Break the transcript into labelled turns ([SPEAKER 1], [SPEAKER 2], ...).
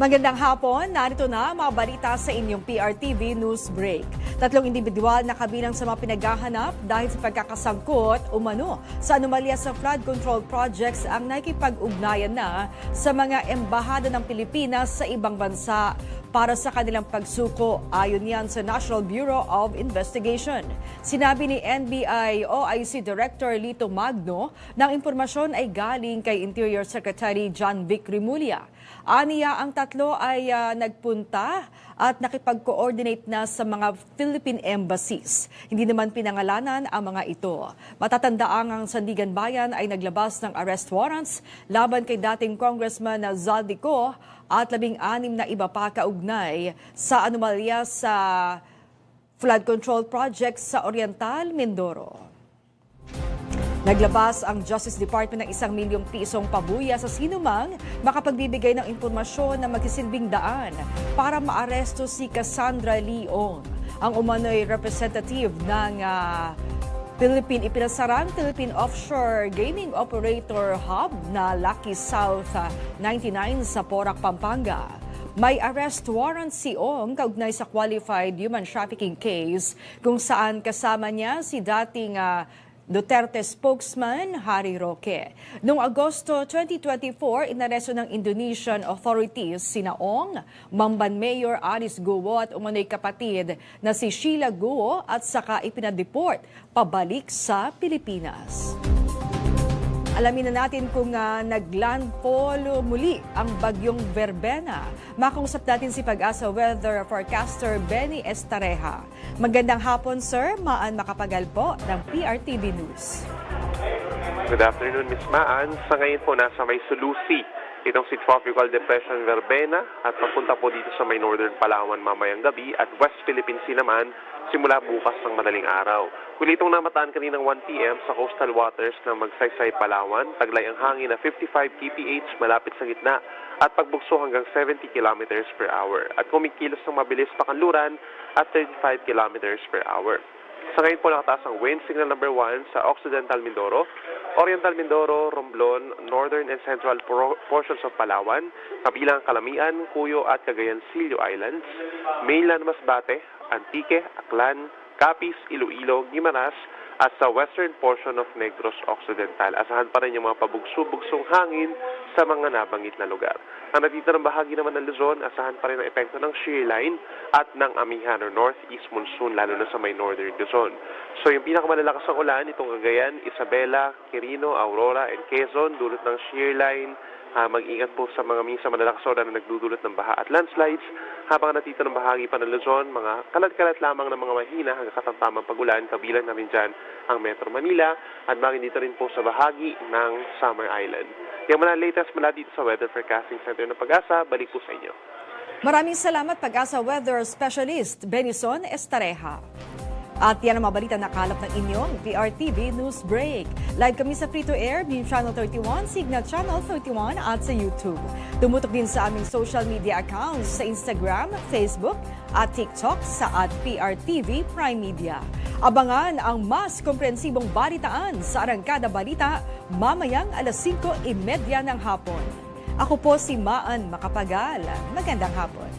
[SPEAKER 1] Magandang hapon, narito na ang mga balita sa inyong PRTV News Break. Tatlong individual na kabilang sa mga pinaghahanap dahil sa pagkakasangkot umano sa anomalya sa flood control projects ang nakikipag-ugnayan na sa mga embahada ng Pilipinas sa ibang bansa para sa kanilang pagsuko ayon yan sa National Bureau of Investigation. Sinabi ni NBI OIC Director Lito Magno na impormasyon ay galing kay Interior Secretary John Vic Rimulya. Aniya ang tatlo ay ah, nagpunta at nakipag-coordinate na sa mga Philippine embassies. Hindi naman pinangalanan ang mga ito. Matatandaang ang Sandigan Bayan ay naglabas ng arrest warrants laban kay dating Congressman na Zaldico at labing-anim na iba pa kaugnay sa anomalya sa flood control project sa Oriental, Mindoro. Naglabas ang Justice Department ng isang milyong pisong pabuya sa sinumang makapagbibigay ng impormasyon na magsisilbing daan para maaresto si Cassandra Leong, ang umano'y representative ng ah, Philippine ipinasarang Philippine Offshore Gaming Operator Hub na Lucky South ah, 99 sa Porac, Pampanga. May arrest warrant si Ong kaugnay sa qualified human trafficking case kung saan kasama niya si dating ah, Duterte spokesman Harry Roque. Noong Agosto 2024, inaresto ng Indonesian authorities sina Ong, Mamban Mayor Alice Guo at umano'y kapatid na si Sheila Guo at saka ipinadeport pabalik sa Pilipinas. Alamin na natin kung uh, naglandfall muli ang bagyong Verbena. Makausap natin si Pag-asa Weather Forecaster Benny Estareja. Magandang hapon, sir. Maan makapagal po ng PRTV News.
[SPEAKER 2] Good afternoon, Miss Maan. Sa ngayon po, nasa may Sulusi. Itong si Tropical Depression Verbena at papunta po dito sa may Northern Palawan mamayang gabi at West Philippine Sea naman simula bukas ng madaling araw. Kuli itong namataan kaninang 1 p.m. sa coastal waters ng Magsaysay, Palawan, taglay ang hangin na 55 kph malapit sa gitna at pagbugso hanggang 70 kilometers per hour at kumikilos ng mabilis pakanluran at 35 kilometers per hour. Sa ngayon po nakataas ang wind signal number 1 sa Occidental Mindoro, Oriental Mindoro, Romblon, Northern and Central portions of Palawan, kabilang Kalamian, Cuyo at Cagayan Silio Islands, mainland Masbate, Antique, Aklan, Capiz, Iloilo, Guimaras, at sa western portion of Negros Occidental. Asahan pa rin yung mga pabugso-bugsong hangin sa mga nabanggit na lugar. Ang natitirang bahagi naman ng Luzon, asahan pa rin ang epekto ng shear line at ng amihan or northeast monsoon, lalo na sa may northern Luzon. So yung pinakamalalakas ang ulan, itong Cagayan, Isabela, Quirino, Aurora, and Quezon, dulot ng shear line, Ah, mag-ingat po sa mga minsan malalakas na na nagdudulot ng baha at landslides. Habang natito ng bahagi pa ng Luzon, mga kalat-kalat lamang ng mga mahina hanggang katamtamang pagulan, kabilang namin dyan ang Metro Manila at bagay dito rin po sa bahagi ng Summer Island. Yung mga latest mula dito sa Weather Forecasting Center ng Pag-asa, balik po sa inyo.
[SPEAKER 1] Maraming salamat Pag-asa Weather Specialist Benison Estareja. At yan ang mabalita na kalap ng inyong PRTV News Break. Live kami sa Free to Air, Beam Channel 31, Signal Channel 31 at sa YouTube. Tumutok din sa aming social media accounts sa Instagram, Facebook at TikTok sa at PRTV Prime Media. Abangan ang mas komprehensibong balitaan sa Arangkada Balita mamayang alas 5.30 e ng hapon. Ako po si Maan Makapagal. Magandang hapon.